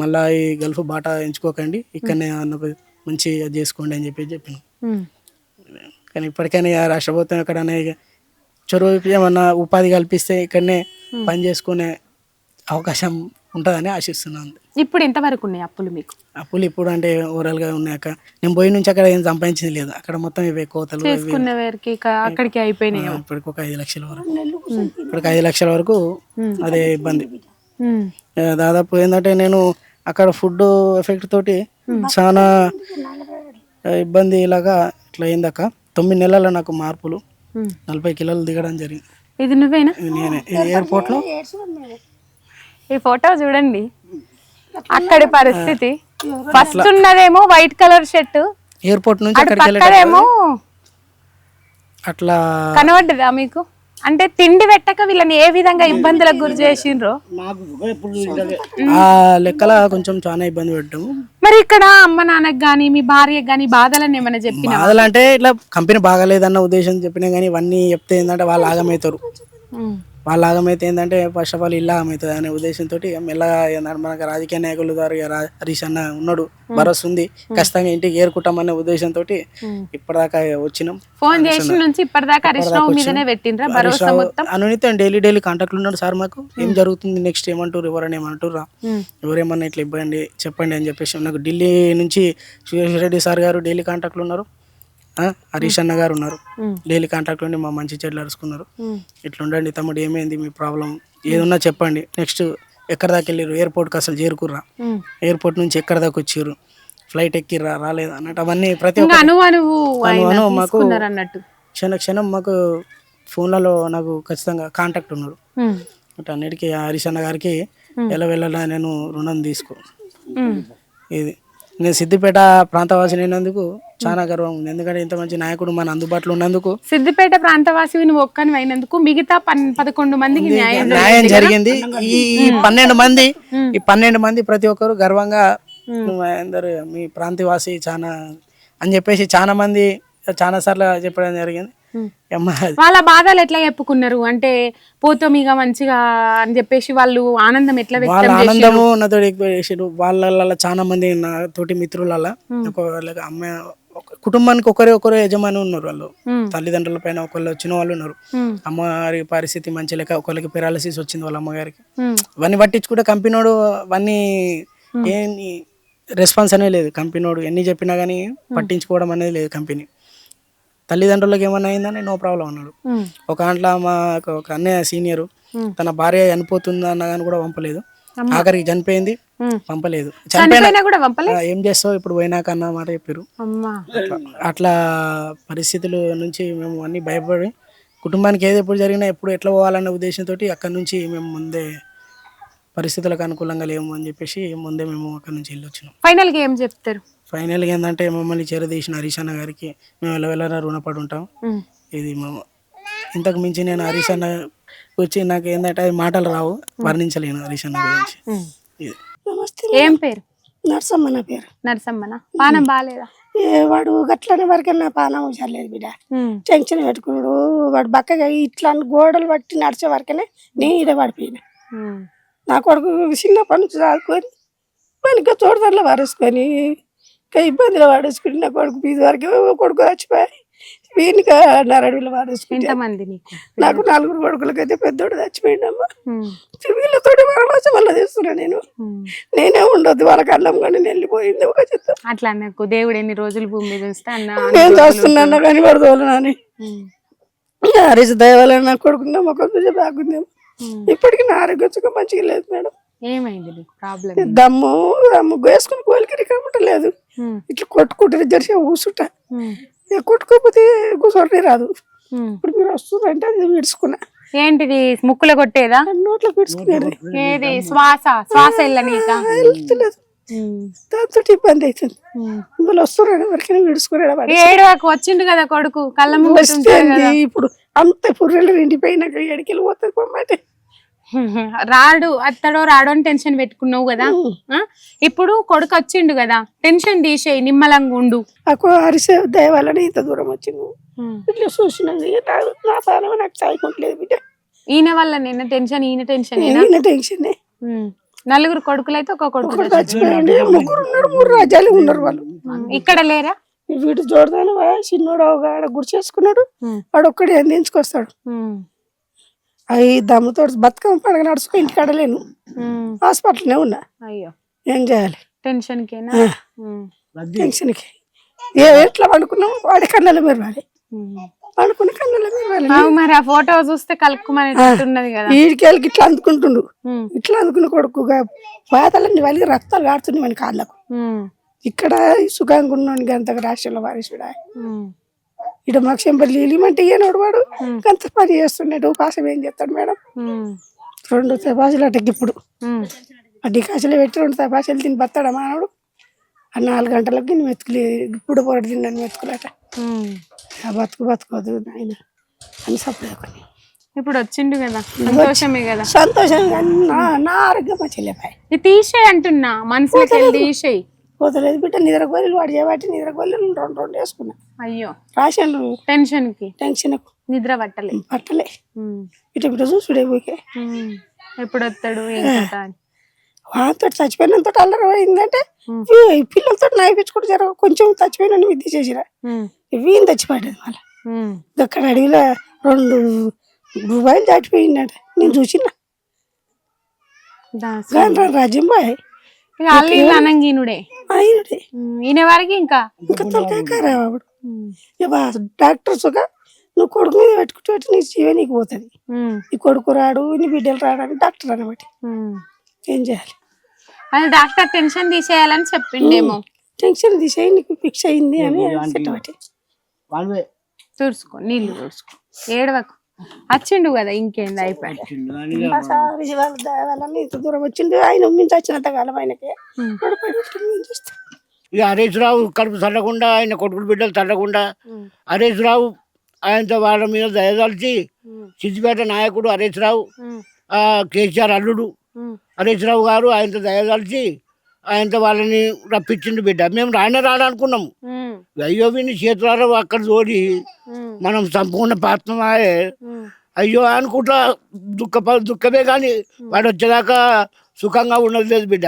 మళ్ళా ఈ గల్ఫ్ బాట ఎంచుకోకండి ఇక్కడనే అన్న ఒక మంచి అది చేసుకోండి అని చెప్పి చెప్పిన. ఉమ్. కానీ ఇప్పటికైనా రాష్ట్ర ప్రభుత్వం ఎక్కడైనా చొరవ ఏమన్నా ఉపాధి కల్పిస్తే ఇక్కడనే పని చేసుకునే అవకాశం ఉంటుందని ఆశిస్తున్నాను. ఇప్పుడు ఎంత వరకు ఉన్నాయి అప్పులు మీకు? అప్పులు ఇప్పుడు అంటే ఓవరాల్గా ఉన్నాక నేను పోయి నుంచి అక్కడ ఏం సంపాదించింది లేదు. అక్కడ మొత్తం ఇవే కోతలు అక్కడికి అయిపోయినాయి. ఇప్పటికి ఒక ఐదు లక్షల వరకు. ఇప్పటికి ఐదు లక్షల వరకు అదే ఇబ్బంది. దాదాపు ఏంటంటే నేను అక్కడ ఫుడ్ ఎఫెక్ట్ తోటి చాలా ఇబ్బంది ఇలాగా ఇట్లా అయిందాక తొమ్మిది నెలల నాకు మార్పులు. నలభై కిలోలు దిగడం జరిగింది. ఇది నువ్వేనా? నేనే. ఎయిర్పోర్ట్లో ఈ ఫోటో చూడండి. అక్కడి పరిస్థితి. ఫస్ట్ ఉన్నదేమో వైట్ కలర్ షర్ట్. ఎయిర్పోర్ట్ నుంచి అక్కడికి అట్లా కనబడ్డదా మీకు? అంటే తిండి పెట్టక వీళ్ళని ఏ విధంగా ఇబ్బందులకు గురి చేసిండ్రో? ఆ లెక్కల కొంచెం చాలా ఇబ్బంది పెట్టాము మరి ఇక్కడ అమ్మ నాన్నకి గాని మీ భార్యకి గాని బాధలని ఏమైనా చెప్పిన బాధలు అంటే ఇట్లా కంపెనీ బాగాలేదన్న ఉద్దేశం చెప్పినా కానీ ఇవన్నీ చెప్తే ఏంటంటే వాళ్ళు ఆగమవుతారు. వాళ్ళు ఆగమైతే ఏంటంటే ఫస్ట్ ఆఫ్ ఆల్ ఇల్లు ఆగమవుతుంది అనే ఉద్దేశంతో మెల్లగా మనకు రాజకీయ నాయకుల ద్వారా ఇక రా- హరీష్ అన్న ఉన్నాడు భరోసా ఉంది. ఖచ్చితంగా ఇంటికి ఏరుకుంటామనే ఉద్దేశంతో ఇప్పటిదాకా వచ్చినాం. ఫోన్ చేసిన నుంచి ఇప్పటిదాకా అనునితే డైలీ డైలీ కాంటాక్ట్లు ఉన్నాడు సార్ మాకు. ఏం జరుగుతుంది నెక్స్ట్ ఏమంటారు ఎవరైనా ఏమంటారు రా ఎవరేమన్నా ఇట్లా ఇవ్వండి చెప్పండి అని చెప్పేసి నాకు ఢిల్లీ నుంచి సురేష్ రెడ్డి సార్ గారు డైలీ కాంటాక్ట్లు ఉన్నారు. హరీష్ అన్న గారు ఉన్నారు. డైలీ కాంటాక్ట్ ఉండి మా మంచి చెడ్లు అరుచుకున్నారు. ఇట్లా ఉండండి తమ్ముడు ఏమైంది మీ ప్రాబ్లం? ఏదున్నా చెప్పండి. నెక్స్ట్ ఎక్కడ దాకా వెళ్ళారు ఎయిర్పోర్ట్కి అసలు చేరుకుర్రా. ఎయిర్పోర్ట్ నుంచి ఎక్కడ దాకా వచ్చిర్రు? ఫ్లైట్ ఎక్కిర్రా? రాలేదా? అన్నట్టు అవన్నీ ప్రతి ఒక్క మాకు క్షణ క్షణం మాకు ఫోన్లలో నాకు ఖచ్చితంగా కాంటాక్ట్ ఉన్నాడు ఉమ్. అన్నిటికీ హరీష్ అన్న గారికి ఎలా వెళ్ళాలా? నేను రుణం తీసుకో. ఇది. నేను సిద్దిపేట ప్రాంతవాసిని అయినందుకు చాలా గర్వం ఉంది. ఎందుకంటే ఇంత మంచి నాయకుడు మన అందుబాటులో ఉన్నందుకు. సిద్దిపేట ప్రాంతవాసివి నువ్వు ఒక్కని అయినందుకు మిగతా పదకొండు మందికి న్యాయం న్యాయం జరిగింది. ఈ పన్నెండు మంది ఈ పన్నెండు మంది ప్రతి ఒక్కరు గర్వంగా అందరు మీ ప్రాంతవాసి చాలా అని చెప్పేసి చాలా మంది చాలా సార్లు చెప్పడం జరిగింది. వాళ్ళ బాధలు ఎట్లా చెప్పుకున్నారు? అంటే పోతాం ఇక మంచిగా అని చెప్పేసి వాళ్ళు ఆనందం ఎట్లా వాళ్ళ ఆనందము నాతో ఎక్కువ చేసారు వాళ్ళ చాలా మంది నా తోటి మిత్రుల ఒక వాళ్ళకి అమ్మ ఒక కుటుంబానికి ఒకరే ఒకరే యజమాని ఉన్నారు వాళ్ళు. తల్లిదండ్రుల పైన ఒకళ్ళు వచ్చిన వాళ్ళు ఉన్నారు. అమ్మగారి పరిస్థితి మంచి లేక ఒకరికి పెరాలసిస్ వచ్చింది వాళ్ళ అమ్మగారికి. ఉమ్, అవన్నీ పట్టించుకుంటే కంపెనోడు అవన్నీ ఏం రెస్పాన్స్ అనేది లేదు. కంపెనోడు ఎన్ని చెప్పినా కానీ పట్టించుకోవడం అనేది లేదు కంపెనీ. తల్లిదండ్రులకు ఏమన్నా అయిందని నో ప్రాబ్లం అన్నాడు. ఒక దాంట్లో మా ఒక అన్నయ్య సీనియర్. తన భార్య చనిపోతుందా అన్న కానీ కూడా పంపలేదు. ఆఖరికి చనిపోయింది. పంపలేదు. చనిపోయిన ఏం చేస్తావు? ఇప్పుడు పోయినాక అన్న మాట చెప్పారు అట్లా పరిస్థితుల నుంచి మేము అన్ని భయపడి కుటుంబానికి ఏది ఎప్పుడు జరిగినా ఎప్పుడు ఎట్లా పోవాలన్న ఉద్దేశంతో అక్కడి నుంచి మేము ముందే పరిస్థితులకు అనుకూలంగా లేము అని చెప్పేసి ముందే మేము అక్కడి నుంచి వెళ్ళి వచ్చినాం ఫైనల్గా ఏం చెప్తారు? ఫైనల్గా ఏంటంటే మమ్మల్ని చేరదీసిన హరీష్ అన్న గారికి మేము వెళ్ళవెళ్ళరా రుణపడి ఉంటాం ఇది మేము ఇంతకు మించి నేను హరీష్ అన్న వచ్చి నాకు ఏంటంటే అది మాటలు రావు. వర్ణించలేను హరీష్ అన్న గురించి. ఇది. నమస్తే. ఏం పేరు? నర్సమ్మ నా పేరు. నరసమ్మన పానం బాగాలేదా ఏ వాడు గట్లనే వరకే నా పానం హుషారలేదు బిడ్డ. టెన్షన్ పెట్టుకున్నాడు. వాడు బక్కగా ఇట్లా గోడలు పట్టి నడిచే వరకనే నేను ఈడ పడిపోయినా. నా కొడుకు చిన్నప్పటి నుంచి చదువుకొని మనకి తోటదారిలో వారేసుకొని ఇబ్బందిలో వాడేసుకుని నా కొడుకు పీజీ వరకు కొడుకు చచ్చిపోయి వీనికి నరడులో వాడేసుకుంటే ఎంతమంది నీకు? నలుగురు కొడుకులకైతే పెద్దోడు చచ్చిపోయిండమ్మా. ఉమ్, వీళ్ళతోటి వరమాసం వల్ల చేస్తున్నా నేను. నేనే ఉండొద్దు వాళ్ళకి అన్నం కానీ వెళ్ళిపోయింది ఒక చిత్తం. అట్లా నాకు దేవుడు ఎన్ని రోజులు భూమి మీద నేను రోజులు చేస్తున్నా కానీ పడదోలని ఉమ్, హరీష్ దయవల్ల నా కొడుకున్నా మా కొంచెం బాగుందేమో. ఇప్పటికి నా ఆరోగ్యం మంచిగా లేదు మేడం. ఏమైంది ప్రాబ్లం దమ్ము దమ్ము వేసుకుని కోలికి కమ్మటలేదు ఇట్లా కొట్టుకుంటే జరిసే కూర్చుంటా కొట్టుకోకపోతే కూర్చోటే రాదు. ఇప్పుడు మీరు వస్తున్నారంటే అది విడుచుకున్నా. ఏంటిది? ముక్కులో కొట్టేదా? నోట్లో విడుచుకునేది ఏది? శ్వాస? శ్వాస వెళ్ళనీక? వెళ్తలేదు. దాంతో ఇబ్బంది అవుతుంది ఇందులో వస్తున్నాడు ఎవరికైనా విడుచుకున్నాడు ఏడువాకు వచ్చిండు కదా కొడుకు కళ్ళ ముందు ఇప్పుడు అంత పుర్రెలు నిండిపోయినాక ఎడికి పోతుంది పొమ్మంటే రాడు అత్తడో రాడో అని టెన్షన్ పెట్టుకున్నావు కదా? ఇప్పుడు కొడుకు వచ్చిండు కదా టెన్షన్ తీసేయి నిమ్మలంగా ఉండు. అరిసే దయ వల్లనే ఇంత దూరం వచ్చింది ఇట్లా చూసినాక ఇక నా- నాకు సాయకుంటలేదు బిడ్డ. ఈయన వల్ల నిన్న టెన్షన్ ఈయన టెన్షన్ ఈయన టెన్షన్ నలుగురు కొడుకులు అయితే ఒక కొడుకు చచ్చిపోయాడు ముగ్గురు ఉన్నారు మూడు రాజ్యాలు ఉన్నారు వాళ్ళు. ఇక్కడ లేరా? వీడు చూడదాని చిన్నోడు ఆడ గుడి చేసుకున్నాడు. వాడు ఒక్కడే అందించుకొస్తాడు. అవి దమ్ముతో బతుకమ్మ పండుగ నడుచుకో ఇంటికాడ లేను. హాస్పిటల్నే ఉన్నా. అయ్యో. ఏం చేయాలి? టెన్షన్ కేనా ఉమ్. టెన్షన్కి. ఏ ఎట్లా పండుకున్నాం వాడి కళ్ళలో మెరవాలి ఉమ్. పండుకున్న కళ్ళలో అవు మరి ఆ ఫోటో చూస్తే కలుక్కుమనేటట్టున్నది కదా. ఇట్లా అందుకుంటుండు. ఇట్లా అందుకున్న కొడుకుగా పాతలన్నీ వాళ్ళకి రక్తాలు కాడుతున్నాయి మన కాళ్ళకు. ఇక్కడ సుఖంగా ఉన్నాను గంత రాష్ట్రంలో వారిసుడా. ఇటు మాకు చెంపలు ఇలిమంటే ఈయనోడు వాడు గంత పని చేస్తున్నాడు ఉపాసం ఏం చేస్తాడు మేడం. రెండు తపాసులు అట్టకి ఇప్పుడు ఉమ్. ఆ డికాసులు పెట్టి రెండు తపాసులు తిని బతాడా మానవుడు? ఆ నాలుగు గంటలకు గిన్నె మెతుకులు ఇప్పుడు పొరటి తిన్నాను మెతుకులట. ఆ బతుకు బతుకోదు నాయన అని సపరేకొని ఇప్పుడు వచ్చిండు కదా సంతోషమే కదా. సంతోషంగా నా ఆరోగ్యం ఇది తీసేయి అంటున్నా మనసులోకి తీసేయి. పోతలేదు బిడ్డ నిద్ర గోళీలు వాడు చేయబట్టి నిద్ర గోళీలు రెండు రెండు వేసుకున్నా. అయ్యో. రాశాను. టెన్షన్కి టెన్షన్ నిద్ర పట్టలే. పట్టలే. ఇటు ఇటు చూసుడే పోకే. ఎప్పుడు వస్తాడు వాళ్ళతో చచ్చిపోయినంత అల్లరి అయిందంటే పిల్లలతో నాయపించుకుంటూ జర కొంచెం చచ్చిపోయిన విద్య చేసిరా. వీని చచ్చిపోయాడు మళ్ళీ. అక్కడ అడవిలో రెండు రూపాయలు దాటిపోయిందట. నేను చూసిన. రాజ్యం బాయ్. ఆయనడే. ఉమ్. ఈయన వరకు ఇంకా? ఇంకా తలకాయ కారావాడు ఉమ్. ఇక డాక్టర్స్గా నువ్వు కొడుకు మీద పెట్టుకుంటే పెట్టి నీ జీవ నీకు పోతుంది. నీ కొడుకు రాడు నీ బిడ్డలు రాడు అని డాక్టర్ అనమాట. ఏం చేయాలి? అది డాక్టర్ టెన్షన్ తీసేయాలని చెప్పిండేమో. టెన్షన్ తీసేయి నీకు ఫిక్స్ అయింది అని సెట్టబట్టి వాళ్ళే. తుడుచుకో నీళ్ళు తుడుచుకో. ఏడవకు. వచ్చిండు కదా ఇంకేంది అయిపోయి వాళ్ళని ఇంత దూరం వచ్చింది ఆయన మించి వచ్చినంత కాలం ఆయనకి? ఇక హరీష్ రావు కడుపు చల్లకుండా ఆయన కొడుకులు బిడ్డలు చల్లకుండా ఉమ్. హరీష్ రావు ఆయనతో వాళ్ళ మీద దయదలిచి. సిద్దిపేట నాయకుడు హరీష్ రావు కేసీఆర్ అల్లుడు. హరీష్ రావు గారు ఆయనతో దయదలిచి ఆయనతో వాళ్ళని రప్పించిండు బిడ్డ. మేము రానే రాడనుకున్నాము. అయ్యో విని చేతులారా అక్కడ తోడి. మనం సంపూర్ణ పాత్రమాయే. అయ్యో అనుకుంటా దుఃఖ దుఃఖమే కానీ వాడు వచ్చేదాకా సుఖంగా ఉన్నది లేదు బిడ్డ.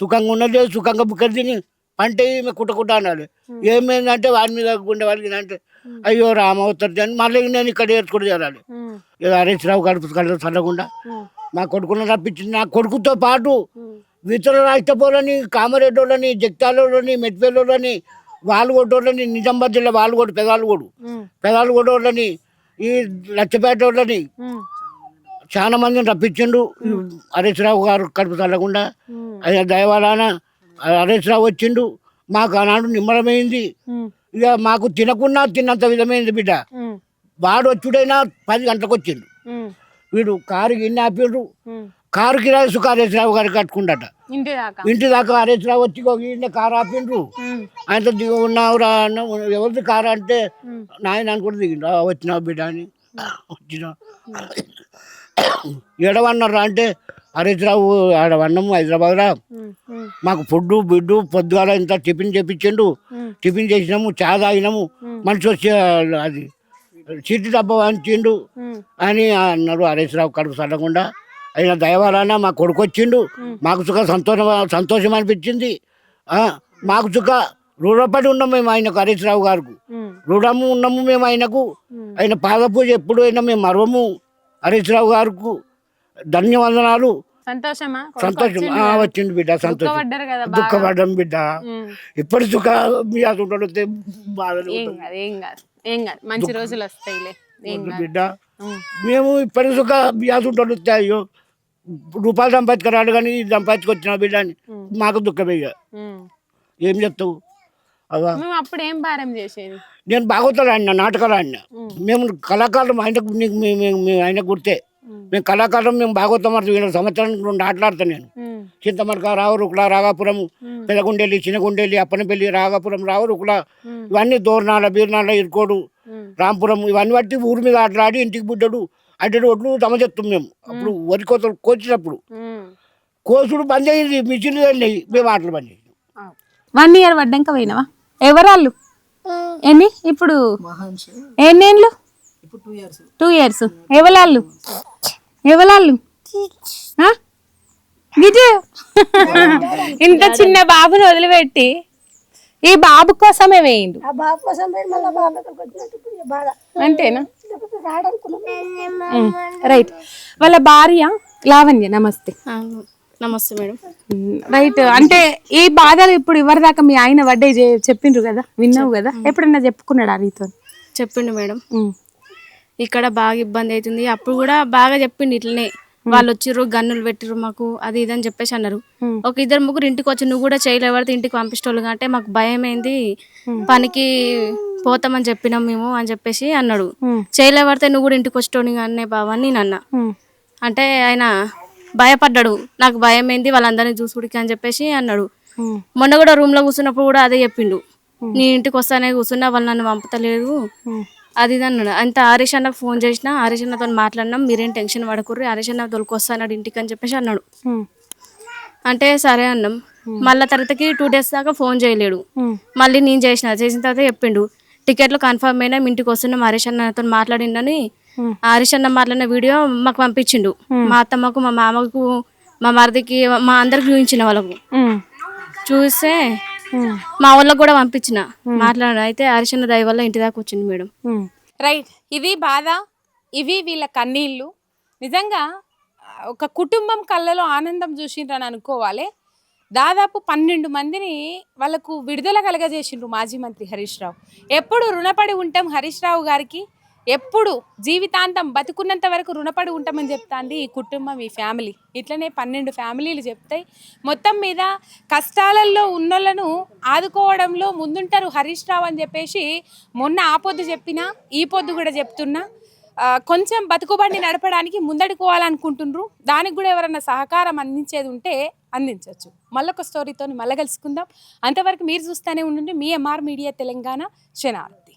సుఖంగా ఉన్నది లేదు సుఖంగా బుక్క తిని పంట ఈమె కుట్టకుట్ట అన్నాడు. ఏమైందంటే వాడి మీద గుండె వాళ్ళకి అంటే అయ్యో రామ అవుతుంది అని మళ్ళీ నేను ఇక్కడ ఏర్చుకుంటూ చేరాలి. హరీష్ రావు గడుపు కళ్ళు చల్లకుండా మా కొడుకులను రప్పించింది నా కొడుకుతో పాటు ఇతర రాష్ట్రపోలని కామారెడ్డోళ్ళని జగిత్యాలని మెట్పల్లోని వాలుగొడ్డోళ్ళని నిజామాబాద్ జిల్లా వాలుగొడ్డు పెదాలుగొడు పెదాలుగొడ్డోళ్ళని ఈ లచ్చపేట వాళ్ళని చాలా మందిని రప్పించిండు హరీష్ రావు గారు కడుపు చల్లకుండా ఆయన దయవలాన హరీష్ రావు వచ్చిండు. మాకు ఆనాడు నిమ్మలమైంది. ఇక మాకు తినకున్నా తిన్నంత విధమైంది బిడ్డ. వాడు వచ్చుడైనా పది గంటలకు వచ్చిండు. వీడు కారు గిన్నె ఆపిండు కారు కిరాయి రావు గారు కట్టుకుండట. ఇంటి దాకా. ఇంటి దాకా వచ్చి ఈయన కారు ఆపిండ్రు. ఆయనతో దిగి ఉన్నావురా అన్న ఎవరిది కారు అంటే నాయన అని కూడా దిగిండు. "ఆ, వచ్చినావు బిడ్డ అని. వచ్చినా. ఎడవన్నారా అంటే హరీష్ రావు ఆడవన్నాము హైదరాబాద్లో మాకు ఫుడ్ బిడ్డు పొద్దుగాల ఇంత టిఫిన్ చేపించిండు. టిఫిన్ చేసినాము చా తాగినాము. మనిషి వచ్చి అది చీటి డబ్బా వంచిండు అని అన్నారు హరీష్ రావు కడుపు చల్లకుండా అయిన దయవలన మా కొడుకు వచ్చిండు మాకు సుఖ సంతోషం సంతోషం అనిపించింది. ఆ, మాకు సుఖ రుణపడి ఉన్నాం మేము ఆయనకు హరీష్ రావు గారికి. రుణము ఉన్నాము మేము ఆయనకు. ఆయన పాద పూజ ఎప్పుడు అయినా మేము మరవము. హరీష్ రావు గారికి ధన్యవందనాలు. సంతోషమా? సంతోషం. వచ్చింది బిడ్డ సంతోషం. దుఃఖపడ్డం బిడ్డ. ఉమ్. ఇప్పటి సుఖ మీ అది ఏం కాదు ఏం కాదు ఏం కాదు. మంచి రోజులు వస్తాయిలే. బిడ్డ. మేము ఇప్పటి సుఖ బియాసు ఉండడితే అయ్యో రూపాయలు సంపాదించుకురాడు కానీ ఇది సంపాదించుకొచ్చిన బిడ్డ అని మాకు దుఃఖమే ఇక. ఉమ్. ఏం చెప్తావు మేము అప్పుడు ఏం భారం చేసేది? నేను బాగోతాడు ఆయన నాటకాలు ఆయన మేము కళాకారులు ఆయనకు నీకు మేము ఆయన గుర్తే. మేము కళాకారులు మేము అంటే వీళ్ళ సంవత్సరానికి రెండు ఆటలాడతాను నేను. చింతమడక రావరుకుల రాగాపురం పెదగుండెల్లి చిన్నగుండెల్లి అప్పనపల్లి రాగాపురం రావరుకుల ఇవన్నీ దోర్నాల బీర్నాల ఇరుకోడు. రాంపురం ఇవన్నీ బట్టి ఊరి మీద ఆటలాడి ఇంటికి బుడ్డడు అడ్డడు ఒడ్లు తమచెత్తాం మేము. అప్పుడు వరి కోతలు కోసినప్పుడు. కోసుడు బంద్ అయ్యింది మిషన్లు వెళ్ళినాయి మేము ఆటలు బంద్ చేసినాం. వన్ ఇయర్ పడ్డాక పోయినావా? ఎవరాళ్ళు? ఎన్ని ఇప్పుడు ఎన్నేళ్ళు? ఇప్పుడు టూ ఇయర్స్ ఎవలాళ్ళు? ఆ? విజయ్. ఇంత చిన్న బాబుని వదిలిపెట్టి ఈ బాబు కోసమే వేయిండు. ఆ బాబు కోసం పోయి మళ్ళీ బాబు దగ్గరకు వచ్చినట్టు ఇప్పుడు ఇక బాధ. అంతేనా? లేకపోతే రాడనుకున్నాం. రైట్. వాళ్ళ భార్య లావణ్య నమస్తే. నమస్తే మేడం. రైట్. అంటే ఈ బాధలు ఇప్పుడు ఇవరిదాకా మీ ఆయన వడ్డే చెప్పిండ్రు కదా? విన్నావు కదా? ఎప్పుడన్నా చెప్పుకున్నాడా నీతో చెప్పిండు మేడం. ఇక్కడ బాగా ఇబ్బంది అవుతుంది. అప్పుడు కూడా బాగా చెప్పిండు ఇట్లనే. వాళ్ళు వచ్చిర్రు గన్నులు పెట్టిర్రు మాకు అది ఇది అని చెప్పేసి అన్నారు. ఒక ఇద్దరు ముగ్గురు ఇంటికి వచ్చి నువ్వు కూడా చేయలేవడితే ఇంటికి పంపించోళ్ళు అంటే మాకు భయం అయింది పనికి పోతామని చెప్పినాం మేము అని చెప్పేసి అన్నాడు. చేయలేవడితే నువ్వు కూడా ఇంటికి వచ్చేటోని అనే బావ అని నేను అన్నా. అంటే ఆయన భయపడ్డాడు. నాకు భయం ఏంది వాళ్ళందరినీ చూసుడికి అని చెప్పేసి అన్నాడు. మొన్న కూడా రూమ్లో కూర్చున్నప్పుడు కూడా అదే చెప్పిండు. నీ ఇంటికి వస్తానే కూర్చున్నా వాళ్ళు నన్ను పంపుతలేదు అది ఇది అన్నాడు. అంత హరీష్ అన్నకు ఫోన్ చేసిన హరీష్ అన్నతో మాట్లాడినాం మీరేం టెన్షన్ పడకుర్రి హరీష్ అన్న తొలికొస్తాడు ఇంటికి అని చెప్పేసి అన్నాడు. అంటే సరే అన్నాం. మళ్ళీ తర్వాతకి టూ డేస్ దాకా ఫోన్ చేయలేడు. మళ్ళీ నేను చేసిన చేసిన తర్వాత చెప్పిండు. టికెట్లు కన్ఫర్మ్ అయినా ఇంటికి వస్తున్నాం హరీష్ అన్నతో మాట్లాడిండని హరీష్ అన్న మాట్లాడిన వీడియో మాకు పంపించిండు. మా అత్తమ్మకు మా మామకు మా మరిదికి మా అందరికి చూపించిన వాళ్ళకు. చూస్తే మా వాళ్ళకి కూడా పంపించిన. మాట్లాడాడు అయితే హరీష్ అన్న దయ వల్ల ఇంటి దాకా వచ్చింది మేడం. రైట్. ఇది బాధ ఇవి వీళ్ళ కన్నీళ్ళు. నిజంగా ఒక కుటుంబం కళ్ళలో ఆనందం చూసిండ్రని అనుకోవాలి. దాదాపు పన్నెండు మందిని వాళ్ళకు విడుదల కలగజేసిండ్రు మాజీ మంత్రి హరీష్ రావు. ఎప్పుడు రుణపడి ఉంటాం హరీష్ రావు గారికి. ఎప్పుడు జీవితాంతం బతుకున్నంత వరకు రుణపడి ఉంటామని చెప్తాంది ఈ కుటుంబం ఈ ఫ్యామిలీ. ఇట్లనే పన్నెండు ఫ్యామిలీలు చెప్తాయి. మొత్తం మీద కష్టాలలో ఉన్నోళ్ళను ఆదుకోవడంలో ముందుంటారు హరీష్ రావు అని చెప్పేసి మొన్న ఆ పొద్దు చెప్పినా ఈ పొద్దు కూడా చెప్తున్నా. కొంచెం బతుకుబండి నడపడానికి ముందడుకోవాలనుకుంటుండ్రు. దానికి కూడా ఎవరైనా సహకారం అందించేది ఉంటే అందించవచ్చు మళ్ళొక స్టోరీతో మళ్ళీ కలుసుకుందాం. అంతవరకు మీరు చూస్తూనే ఉండండి. మీ ఎంఆర్ మీడియా తెలంగాణ శనార్థి